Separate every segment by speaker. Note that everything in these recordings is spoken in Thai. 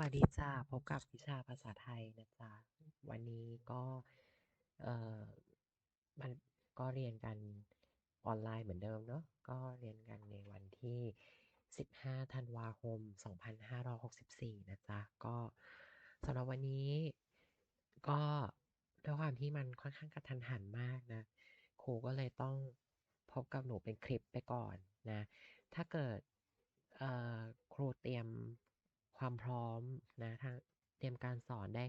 Speaker 1: วัสดีจ้าพบกับวิชาภาษาไทยนะจ๊ะวันนี้ก็เอ่อมันก็เรียนกันออนไลน์เหมือนเดิมเนาะก็เรียนกันในวันที่ 15ธันวาคม 2564 นะจ๊ะก็สำหรับวันนี้ก็ด้วยความที่มันค่อนข้างกระทันหันมากนะครูก็เลยต้องพบกับหนูเป็นคลิปไปก่อนนะ ถ้าเกิดเออครูเตรียม ความพร้อมนะทางเตรียมการสอนได้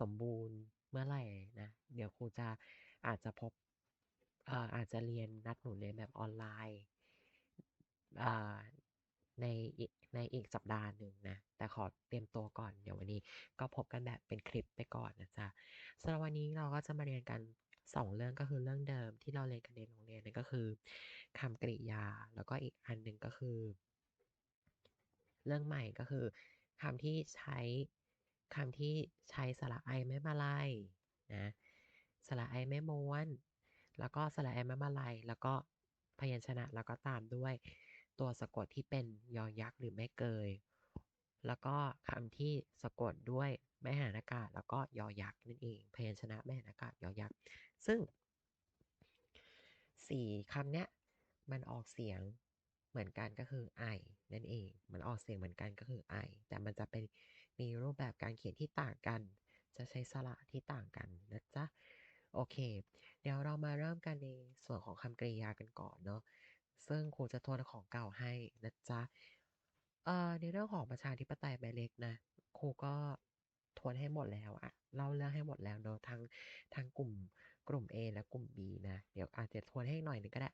Speaker 1: สมบูรณ์เมื่อไหร่นะ เดี๋ยวครูจะอาจจะพบเอ่ออาจจะเรียนนัดหนูเรียนแบบออนไลน์อ่าในในอีกสัปดาห์หนึ่งนะ แต่ขอเตรียมตัวก่อน เดี๋ยววันนี้ก็พบกันแบบเป็นคลิปไปก่อนนะจ๊ะสำหรับวันนี้เราก็จะมาเรียนกันสองเรื่องก็คือเรื่องเดิมที่เราเรียนกันในโรงเรียนนั่นก็คือคำกริยา แล้วก็อีกอันหนึ่งก็คือ เรื่องใหม่ก็คือ คำที่ใช้คำที่ใช้สระไอไม่มาลายนะสระไอไม่ม้วน แล้วก็สระไอไม่มาลายแล้วก็พยัญชนะแล้วก็ตามด้วย ตัวสะกดที่เป็นยอยักษ์หรือไม่เกย แล้วก็คำที่สะกดด้วยไม่หันอากาศแล้วก็ยอยักษ์นั่นเอง พยัญชนะไม่หันอากาศยอยักษ์ซึ่งสี่คำเนี้ยมันออกเสียงเหมือนกันก็คือไอนั่นเอง มันออกเสียงเหมือนกันก็คือไอ แต่มันจะเป็นมีรูปแบบการเขียนที่ต่างกัน จะใช้สระที่ต่างกันนะจ๊ะ โอเค เดี๋ยวเรามาเริ่มกันในส่วนของคำกริยากันก่อนเนาะ ซึ่งครูจะทวนของเก่าให้นะจ๊ะ เอ่อ ในเรื่องของประชาธิปไตยใบเล็กนะ ครูก็ทวนให้หมดแล้วอะเล่าเรื่องให้หมดแล้วเนาะทั้งทั้งกลุ่มกลุ่ม A และกลุ่ม B นะ เดี๋ยวอาจจะทวนให้หน่อยนึงก็ได้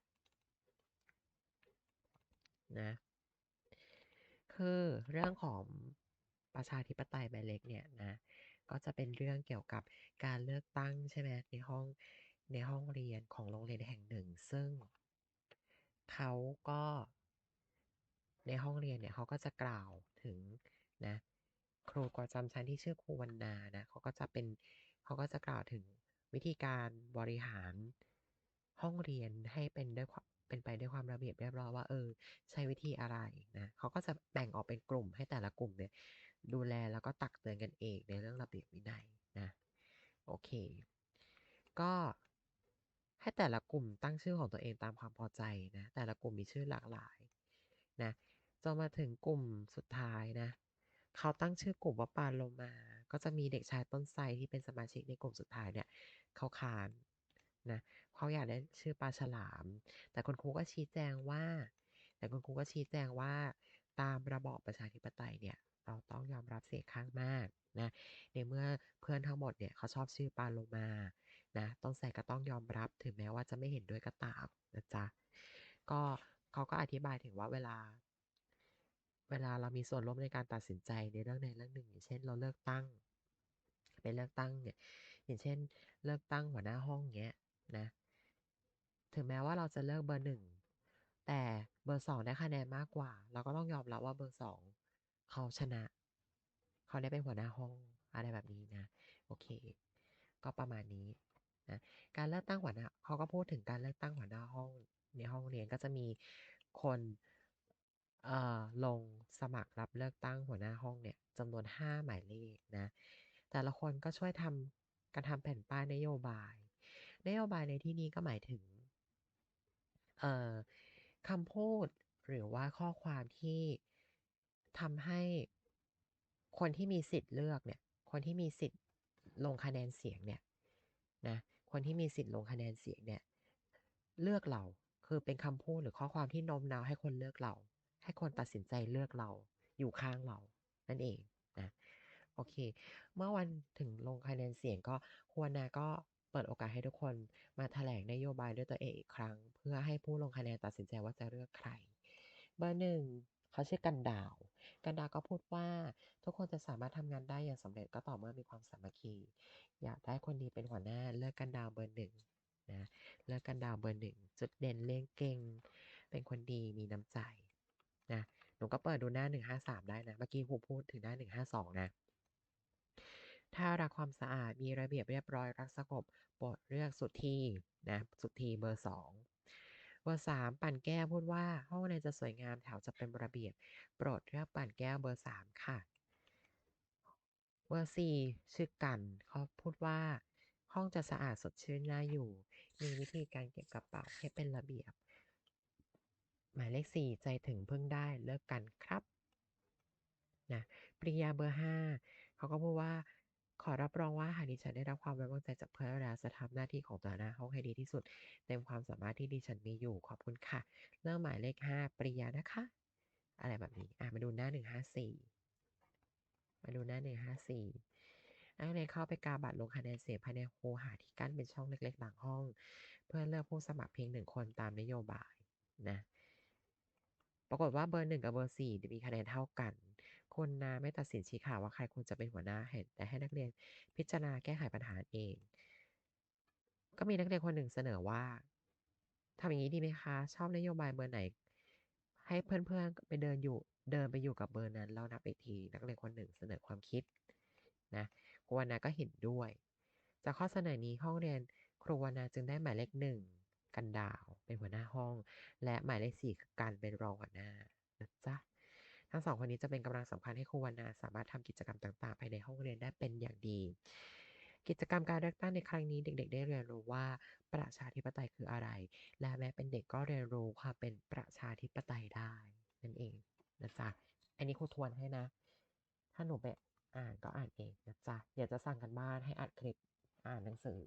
Speaker 1: นะ คือเรื่องของประชาธิปไตยใบเล็กเนี่ยนะก็จะเป็นเรื่องเกี่ยวกับการเลือกตั้งใช่ไหมในห้องในห้องเรียนของโรงเรียนแห่งหนึ่ง ซึ่งเขาก็ในห้องเรียนเนี่ยเขาก็จะกล่าวถึงนะครูประจำชั้นที่ชื่อครูวรรณานะเขาก็จะเป็นเขาก็จะกล่าวถึงวิธีการบริหารห้องเรียนให้เป็นด้วย เป็นไปด้วยความระเบียบเรียบร้อยว่า เออ ใช้วิธีอะไรนะเขาก็จะแบ่งออกเป็นกลุ่มให้แต่ละกลุ่มเนี่ย ดูแลแล้วก็ตักเตือนกันเองในเรื่องระเบียบวินัยนะโอเค ก็ให้แต่ละกลุ่มตั้งชื่อของตัวเองตามความพอใจนะ แต่ละกลุ่มมีชื่อหลากหลายนะจนมาถึงกลุ่มสุดท้ายนะ เขาตั้งชื่อกลุ่มว่าปาโลมา ก็จะมีเด็กชายต้นไทรที่เป็นสมาชิกในกลุ่มสุดท้ายเนี่ย เขาขานนะ เขาอยากได้ชื่อปลาฉลาม แต่คุณครูก็ชี้แจงว่า แต่คุณครูก็ชี้แจงว่าตามระบอบประชาธิปไตยเนี่ย เราต้องยอมรับเสียงข้างมากนะ ในเมื่อเพื่อนทั้งหมดเนี่ยเขาชอบชื่อปาโลมา นะ ต้นไทรก็ต้องยอมรับถึงแม้ว่าจะไม่เห็นด้วยก็ตามนะจ๊ะ ก็เขาก็อธิบายถึงว่าเวลา เวลาเรามีส่วนร่วมในการตัดสินใจในเรื่องใดเรื่องหนึ่ง อย่างเช่น เราเลือกตั้งเป็นเลือกตั้งเนี่ย อย่างเช่น เลือกตั้งหัวหน้าห้องเงี้ยนะ ถึงแม้ว่าเราจะเลือกเบอร์หนึ่งแต่เบอร์สองได้คะแนนมากกว่า เราก็ต้องยอมรับว่าเบอร์สองเขาชนะ เขาได้เป็นหัวหน้าห้องอะไรแบบนี้นะ โอเค ก็ประมาณนี้นะการเลือกตั้งหัวหน้าเขาก็พูดถึงการเลือกตั้งหัวหน้าห้องในห้องเรียนก็จะมีคนเอ่อลงสมัครรับเลือกตั้งหัวหน้าห้องเนี่ยจำนวน 5 หมายเลขนะ แต่ละคนก็ช่วยทำการทำแผ่นป้ายนโยบาย นโยบายในที่นี้ก็หมายถึง เอ่อคำพูดหรือว่าข้อความที่ทำให้คนที่มีสิทธิ์เลือกเนี่ย คนที่มีสิทธิ์ลงคะแนนเสียงเนี่ยนะ คนที่มีสิทธิ์ลงคะแนนเสียงเนี่ย เลือกเราคือเป็นคำพูดหรือข้อความที่โน้มน้าวให้คนเลือกเรา ให้คนตัดสินใจเลือกเราอยู่ข้างเรา นั่นเองนะโอเค เมื่อวันถึงลงคะแนนเสียงก็ควรนะก็ เปิดโอกาสให้ทุกคนมาแถลงนโยบายด้วยตัวเองอีกครั้ง เพื่อให้ผู้ลงคะแนนตัดสินใจว่าจะเลือกใคร เบอร์หนึ่งเขาชื่อกันดาว กันดาวก็พูดว่า ทุกคนจะสามารถทำงานได้อย่างสำเร็จก็ต่อเมื่อมีความสามัคคี อยากได้คนดีเป็นหัวหน้าเลือกกันดาวเบอร์หนึ่งนะเลือกกันดาวเบอร์หนึ่งจุดเด่นเลี้ยงเก่ง เป็นคนดีมีน้ำใจนะหนูก็เปิดดูหน้า 153 ได้นะ เมื่อกี้ครูพูดถึงหน้า 152 นะ ถ้ารักความสะอาดมีระเบียบเรียบร้อยรักสงบโปรดเลือกสุดที่นะสุดที่เบอร์2เบอร์3ปั่นแก้วพูดว่าห้องในจะสวยงามแถวจะเป็นระเบียบ โปรดเลือกปั่นแก้วเบอร์3ค่ะ เบอร์สี่ชื่อกันเขาพูดว่า ห้องจะสะอาดสดชื่นน่าอยู่ มีวิธีการเก็บกระเป๋าให้เป็นระเบียบ หมายเลขสี่ใจถึงเพึ่งได้เลิกกันครับนะปริยาเบอร์ห้าเขาก็พูดว่า ขอรับรองว่าหากดิฉันได้รับความไว้วางใจจากเพื่อนแล้วจะทำหน้าที่ของตัวหน้าห้องให้ดีที่สุด เต็มความสามารถที่ดิฉันมีอยู่ขอบคุณค่ะ เริ่มหมายเลขห้าปริยานะคะ อะไรแบบนี้ อะมาดูหน้าหนึ่งห้าสี่มาดูหน้าหนึ่งห้าสี่นักเรียนเข้าไปกาบัตรลงคะแนนเสียงภายในโคหาที่กั้นเป็นช่องเล็กๆหลังห้อง เพื่อเลือกผู้สมัครเพียงหนึ่งคนตามนโยบายนะ ปรากฏว่าเบอร์หนึ่งกับเบอร์สี่มีคะแนนเท่ากัน คนนาไม่ตัดสินชี้ขาดว่าใครควรจะเป็นหัวหน้าเห็นแต่ให้นักเรียนพิจารณาแก้ไขปัญหาเอง ก็มีนักเรียนคนหนึ่งเสนอว่าทำอย่างนี้ดีไหมคะ ชอบนโยบายเบอร์ไหน ให้เพื่อนๆไปเดินอยู่เดินไปอยู่กับเบอร์นั้นแล้วนับอีกที นักเรียนคนหนึ่งเสนอความคิดนะครูวรรณาก็เห็นด้วย จากข้อเสนอนี้ห้องเรียนครูวรรณาจึงได้หมายเลขหนึ่งกันดาวเป็นหัวหน้าห้อง และหมายเลขสี่การเป็นรองหัวหน้านะจ๊ะ ทั้งสองคนนี้จะเป็นกำลังสำคัญให้ครูวรรณาสามารถทำกิจกรรมต่างๆ ภายในห้องเรียนได้เป็นอย่างดี กิจกรรมการเลือกตั้งในครั้งนี้เด็ก ๆ ได้เรียนรู้ว่าประชาธิปไตยคืออะไร และแม้เป็นเด็กก็เรียนรู้ความเป็นประชาธิปไตยได้นั่นเองนะจ๊ะอันนี้ครูทวนให้นะ ถ้าหนูไปอ่านก็อ่านเองนะจ๊ะเดี๋ยวจะสั่งกันบ้านให้อัดคลิปอ่านหนังสือ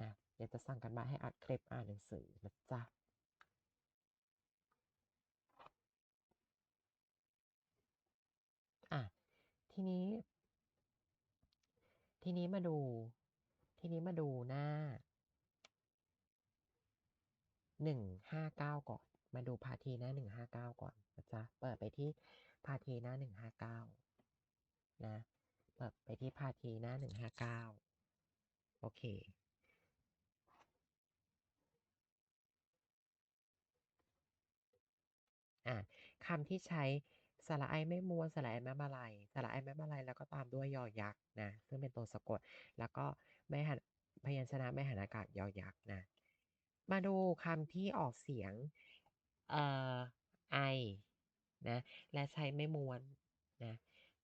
Speaker 1: นะเดี๋ยวจะสั่งกันบ้านให้อัดคลิปอ่านหนังสือนะจ๊ะ อะ ทีนี้ ทีนี้มาดู ทีนี้มาดูหน้าหนึ่งห้าเก้าก่อน มาดูพาทีหน้าหนึ่งห้าเก้าก่อนนะจ๊ะเปิดไปที่พาทีหน้าหนึ่งห้าเก้านะเปิดไปที่พาทีหน้าหนึ่งห้าเก้าโอเคอะคำที่ใช้ สระไอไม่ม้วนสระไอไม่มาลายสระไอไม่มาลายแล้วก็ตามด้วยยอยักษ์นะซึ่งเป็นตัวสะกด แล้วก็ไม่หันพยัญชนะไม่หันอากาศยอยักษ์นะ มาดูคำที่ออกเสียงเอ่อไอนะและใช้ไม่ม้วนนะ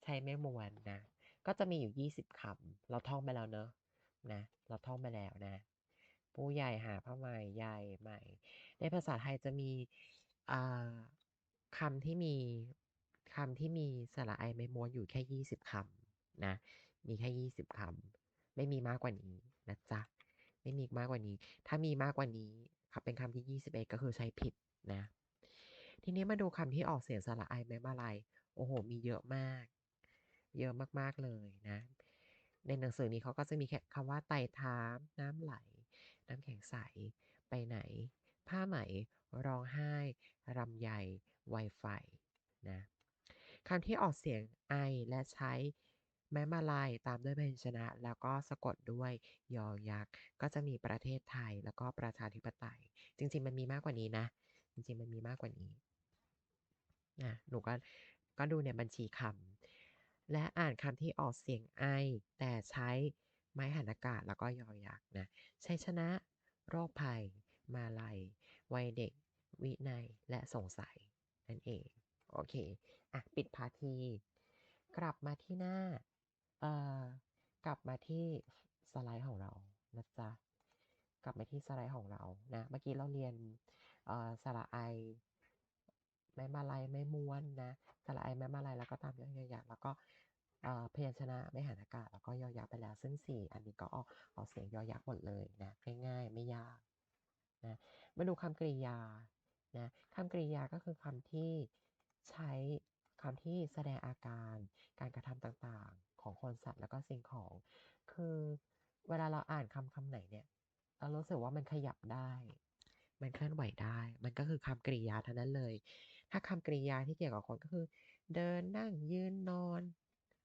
Speaker 1: ใช้ไม่ม้วนนะก็จะมีอยู่ 20คำเราท่องไปแล้วเนอะนะ เราท่องไปแล้วนะปูใหญ่หาผ้าไหม่ใหญ่ใหม่ ในภาษาไทยจะมีคำที่มี คำที่มีสระไอไม่ม้วนอยู่แค่20คำนะ มีแค่20คำ ไม่มีมากกว่านี้นะจ๊ะ ไม่มีมากกว่านี้ ถ้ามีมากกว่านี้ครับเป็นคำที่21ก็คือใช้ผิดนะ ทีนี้มาดูคำที่ออกเสียงสระไอไม่มาลายโอ้โห มีเยอะมาก เยอะมากๆเลยนะ ในหนังสือนี้เขาก็จะมีแค่คำว่าไต่ถามน้ำไหล น้ำแข็งใส ไปไหน ผ้าไหม ร้องไห้ รำใหญ่ไวไฟนะ คำที่ออกเสียงไอและใช้แม้มาลายตามด้วยพยัญชนะ แล้วก็สะกดด้วยยอยักษ์ก็จะมีประเทศไทยแล้วก็ประชาธิปไตย จริง ๆ มันมีมากกว่านี้นะ จริง ๆ มันมีมากกว่านี้นะหนูก็ก็ดูในบัญชีคำและอ่านคำที่ออกเสียงไอ แต่ใช้ไม้หันอากาศแล้วก็ยอยักษ์นะใชัยชนะโรคภัย มาลัยวัยเด็ก วินัย และสงสัยนั่นเอง โอเค อะ ปิดพาทีกลับมาที่หน้า เอ่อ กลับมาที่สไลด์ของเรานะจ๊ะ กลับมาที่สไลด์ของเรา นะ เมื่อกี้เราเรียน เอ่อ สระไอ ไม้มาลายไม่ม้วนนะ สระไอไม้มาลายแล้วก็ตามยยอยักษ์แล้วก็เอ่อพยัญชนะไม่หันอากาศแล้วก็ยอยักษ์ไปแล้ว ซึ่ง 4 อันนี้ก็ออกออกเสียงยอยักษ์หมดเลยนะง่ายๆ ไม่ยากนะมาดูคำกริยานะคำกริยาก็คือคำที่ ใช้คำที่แสดงอาการการกระทำต่างๆ ของคนสัตว์แล้วก็สิ่งของ คือเวลาเราอ่านคำคำไหนเนี่ย เรารู้สึกว่ามันขยับได้ มันเคลื่อนไหวได้ มันก็คือคำกริยาเท่านั้นเลย ถ้าคำกริยาที่เกี่ยวกับคนก็คือ เดินนั่งยืนนอน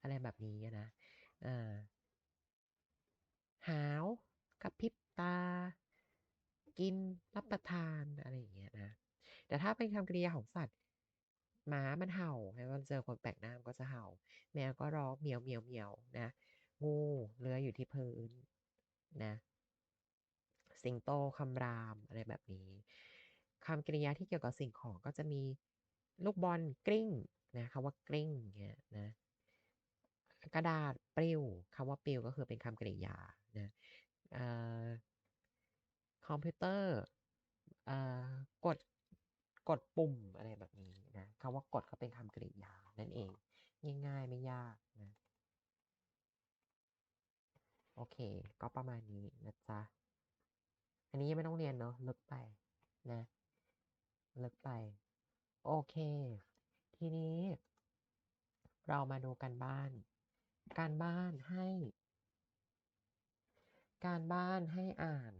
Speaker 1: อะไรแบบนี้นะเออหาวกระพริบตา กินรับประทานอะไรอย่างเงี้ยนะแต่ถ้าเป็นคำกริยาของสัตว์ หมามันเห่าให้มันเจอคนแปลกหน้ามันก็จะเห่า แมวก็ร้องเหมียวเหมียวเหมียวนะ งูเลื้อยอยู่ที่พื้นนะ สิงโตคำรามอะไรแบบนี้คำกริยาที่เกี่ยวกับสิ่งของก็จะมีลูกบอลกลิ้งนะคำว่ากลิ้งเงี้ยนะกระดาษปลิวคำว่าปลิวก็คือเป็นคำกริยานะออคอมพิวเตอร์ออกดกดปุ่มอะไรแบบนี้ นะคำว่ากดก็เป็นคำกริยานั่นเอง ง่ายๆ ไม่ยากนะ โอเค ก็ประมาณนี้นะจ๊ะ อันนี้ยังไม่ต้องเรียนเนาะลึกไปนะลึกไป โอเค ทีนี้ เรามาดูกันบ้าน การบ้านให้ การบ้านให้อ่าน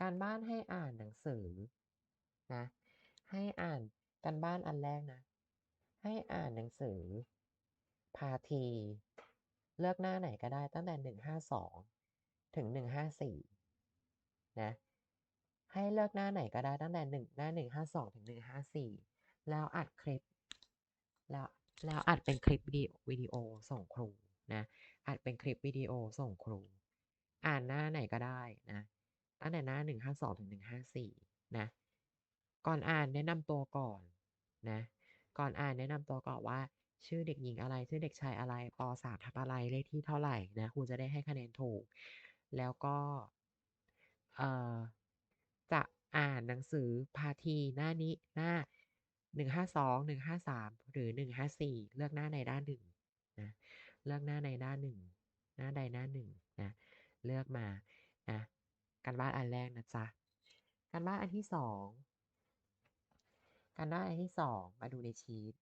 Speaker 1: การบ้านให้อ่านหนังสือนะ ให้อ่านการบ้านอันแรกนะ ให้อ่านหนังสือ พาที เลือกหน้าไหนก็ได้ตั้งแต่152ถึง154นะ ให้เลือกหน้าไหนก็ได้ตั้งแต่1หน้า152ถึง154แล้วอัดคลิป แล้วแล้วอัดเป็นคลิปวิดีวิดีโอส่งครูนะอัดเป็นคลิปวิดีโอส่งครู อ่านหน้าไหนก็ได้นะ ตั้งแต่หน้า152ถึง154นะ ก่อนอ่านแนะนำตัวก่อนนะ ก่อนอ่านแนะนำตัวก่อนว่า ชื่อเด็กหญิงอะไร ชื่อเด็กชายอะไรป.3ทับอะไร เลขที่เท่าไหร่นะครูจะได้ให้คะแนนถูก แล้วก็เอ่อจะอ่านหนังสือพาทีหน้านี้หน้า152 153หรือ154เลือกหน้าในด้านหนึ่งนะเลือกหน้าในด้านหนึ่งหน้าใดหน้าหนึ่งนะเลือกมานะ การบ้านอันแรกนะจ๊ะการบ้านอันที่สองการบ้านอันที่สองมาดูในชีต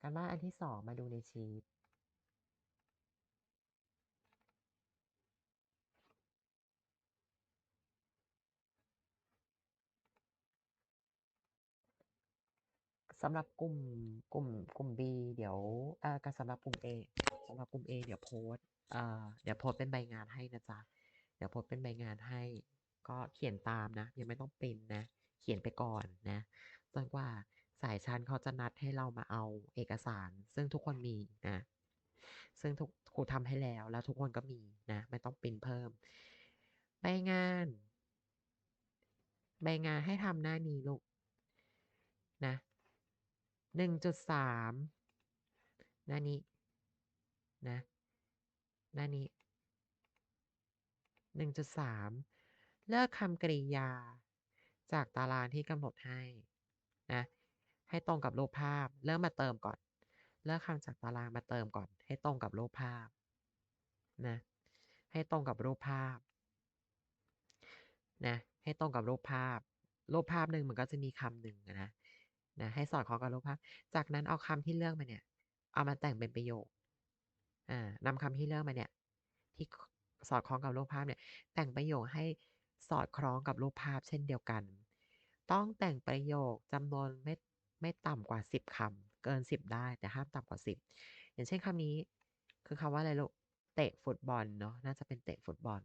Speaker 1: การบ้านอันที่สองมาดูในชีต สำหรับกลุ่มกลุ่มกลุ่ม B เดี๋ยวอ่ากับสำหรับกลุ่ม A สำหรับกลุ่ม A เดี๋ยวโพสอ่าเดี๋ยวโพสเป็นใบงานให้นะจ๊ะเดี๋ยวโพสเป็นใบงานให้ ก็เขียนตามนะ ยังไม่ต้องพรินนะ เขียนไปก่อนนะจนกว่าสายชั้นเขาจะนัดให้เรามาเอาเอกสาร ซึ่งทุกคนมีนะ ซึ่งทุกครูทำให้แล้วแล้วทุกคนก็มีนะ ไม่ต้องพรินเพิ่ม ใบงาน ใบงานให้ทำหน้านี้ลูกนะ 1.3หน้านี้นะหน้านี้1.3เลือกคำกริยา จากตารางที่กำหนดให้นะให้ตรงกับรูปภาพ เริ่มมาเติมก่อน เลือกคำจากตารางมาเติมก่อน ให้ตรงกับรูปภาพนะให้ตรงกับรูปภาพนะให้ตรงกับรูปภาพ รูปภาพหนึ่งมันก็จะมีคำหนึ่งนะ นะให้สอดคล้องกับรูปภาพ จากนั้นเอาคำที่เลือกมาเนี่ย เอามาแต่งเป็นประโยค อ่านำคำที่เลือกมาเนี่ย ที่สอดคล้องกับรูปภาพเนี่ย แต่งประโยคให้สอดคล้องกับรูปภาพเช่นเดียวกัน ต้องแต่งประโยคจำนวนไม่ไม่ต่ำกว่า 10คำเกิน 10 ได้แต่ห้ามต่ำกว่า 10 อย่างเช่นคำนี้ คือคำว่าอะไรลูกเตะฟุตบอลเนาะน่าจะเป็นเตะฟุตบอล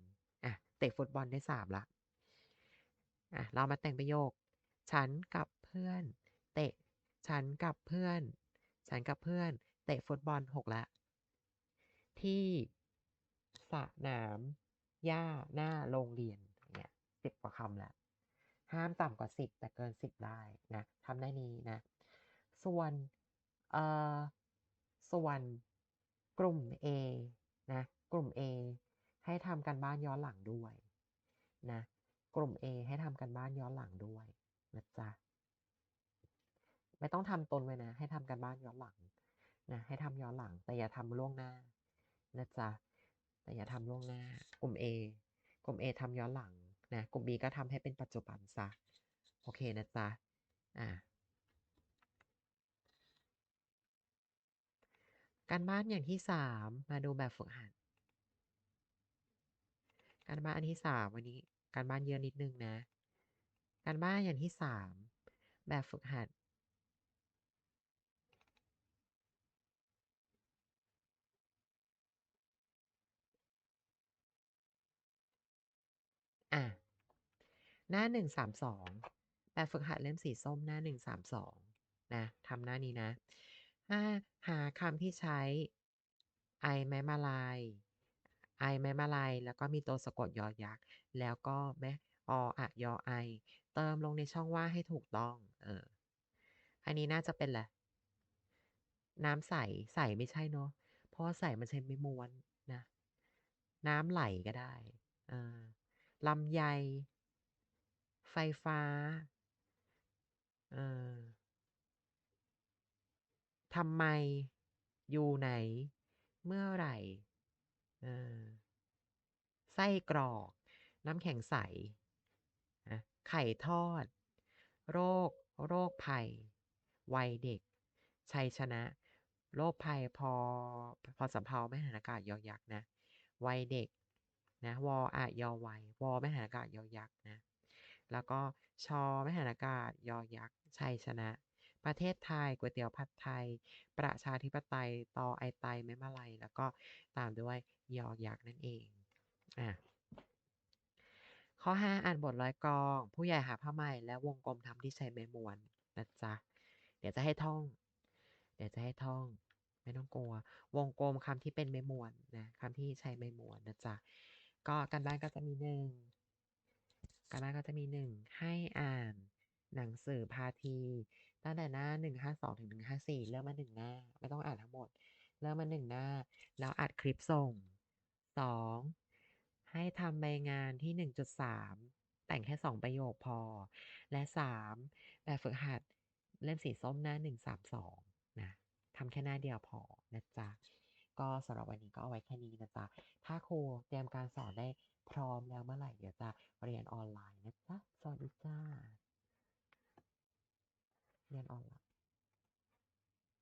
Speaker 1: อะเตะฟุตบอลได้3แล้วอะเรามาแต่งประโยค ฉันกับเพื่อน เตะ ฉันกับเพื่อน ฉันกับเพื่อน เตะฟุตบอล6แล้วที่สนามหญ้าหน้าโรงเรียนเงี้ย10กว่าคำล้วห้ามต่ำกว่า10แต่เกิน10ได้นะทำได้นี้นะ ส่วนเอ่อส่วนกลุ่ม A นะ กลุ่ม A ให้ทำการบ้านย้อนหลังด้วยนะ กลุ่ม A ให้ทำการบ้านย้อนหลังด้วยนะจ๊ะ ไม่ต้องทำตนไว้นะ ให้ทำการบ้านย้อนหลังนะให้ทำย้อนหลัง แต่อย่าทำล่วงหน้านะจ๊ะแต่อย่าทำล่วงหน้า กลุ่ม A กลุ่ม A ทำย้อนหลังนะกลุ่ม B ก็ทำให้เป็นปัจจุบันเสียโอเคนะจ๊ะอ่าการบ้านอย่างที่3มมาดูแบบฝึกหัด การบ้านอันที่3วันนี้ การบ้านเยอะนิดนึงนะ การบ้านอย่างที่3แบบฝึกหัด อา หน้า 132 แบบฝึกหัดเล่มสีส้มหน้า 132 นะทำหน้านี้นะห้าหาคำที่ใช้ ไอไม้มาลายไอไม้มาลายแล้วก็มีตัวสะกดยอยักษ์ แล้วก็แม่ออะยอไอ เติมลงในช่องว่างให้ถูกต้อง เออ อันนี้น่าจะเป็นไรน้ำใส ใสไม่ใช่เนาะ เพราะใสมันใช้ไม้ม้วนนะ น้ำไหลก็ได้ เออลำไย ไฟฟ้า เออทำไม อยู่ไหน เมื่อไหร่ เออ ไส้กรอก น้ำแข็งใสอะไข่ทอด โรค โรคภัย วัยเด็ก ชัยชนะ โรคภัยพอ พอสำเภาไม่หันอากาศยอยักษ์นะ วัยเด็ก นะ วออะยอไววอไม่หันอากาศยอยักษ์นะ แล้วก็ชอมหันากาศยอยักษ์ชัยชนะ ประเทศไทยก๋วยเตี๋ยวผัดไทย ประชาธิปไตยตอไอไตไม้มะลัย แล้วก็ตามด้วยยอยักษ์นั่นเองอ่าข้อ 5 อ่านบทร้อยกอง ผู้ใหญ่หาผ้าไหมและวงกลมทำที่ใช้ไม้ม้วนนะจ๊ะ เดี๋ยวจะให้ท่อง เดี๋ยวจะให้ท่อง ไม่ต้องกลัว วงกลมคำที่เป็นไม้ม้วนนะคำที่ใช้ไม้ม้วนนะจ๊ะ ก็การบ้านก็จะมี1 การบ้านก็จะมี1ให้อ่านหนังสือพาทีตั้งแต่หน้า152ถึง154เริ่มมา1หน้า ไม่ต้องอ่านทั้งหมด เริ่มมา1หน้า แล้วอัดคลิปส่ง2ให้ทำใบงานที่1.3แต่งแค่2ประโยคพอ และ3แบบฝึกหัดเล่มสีส้มหน้า132นะทำแค่หน้าเดียวพอนะจ๊ะก็สำหรับวันนี้ก็เอาไว้แค่นี้นะจ๊ะถ้าครูเตรียมการสอนได้ พร้อมแล้วเมื่อไหร่เดี๋ยวจะเรียนออนไลน์นะจ๊ะ สวัสดีจ้า เรียนออนไลน์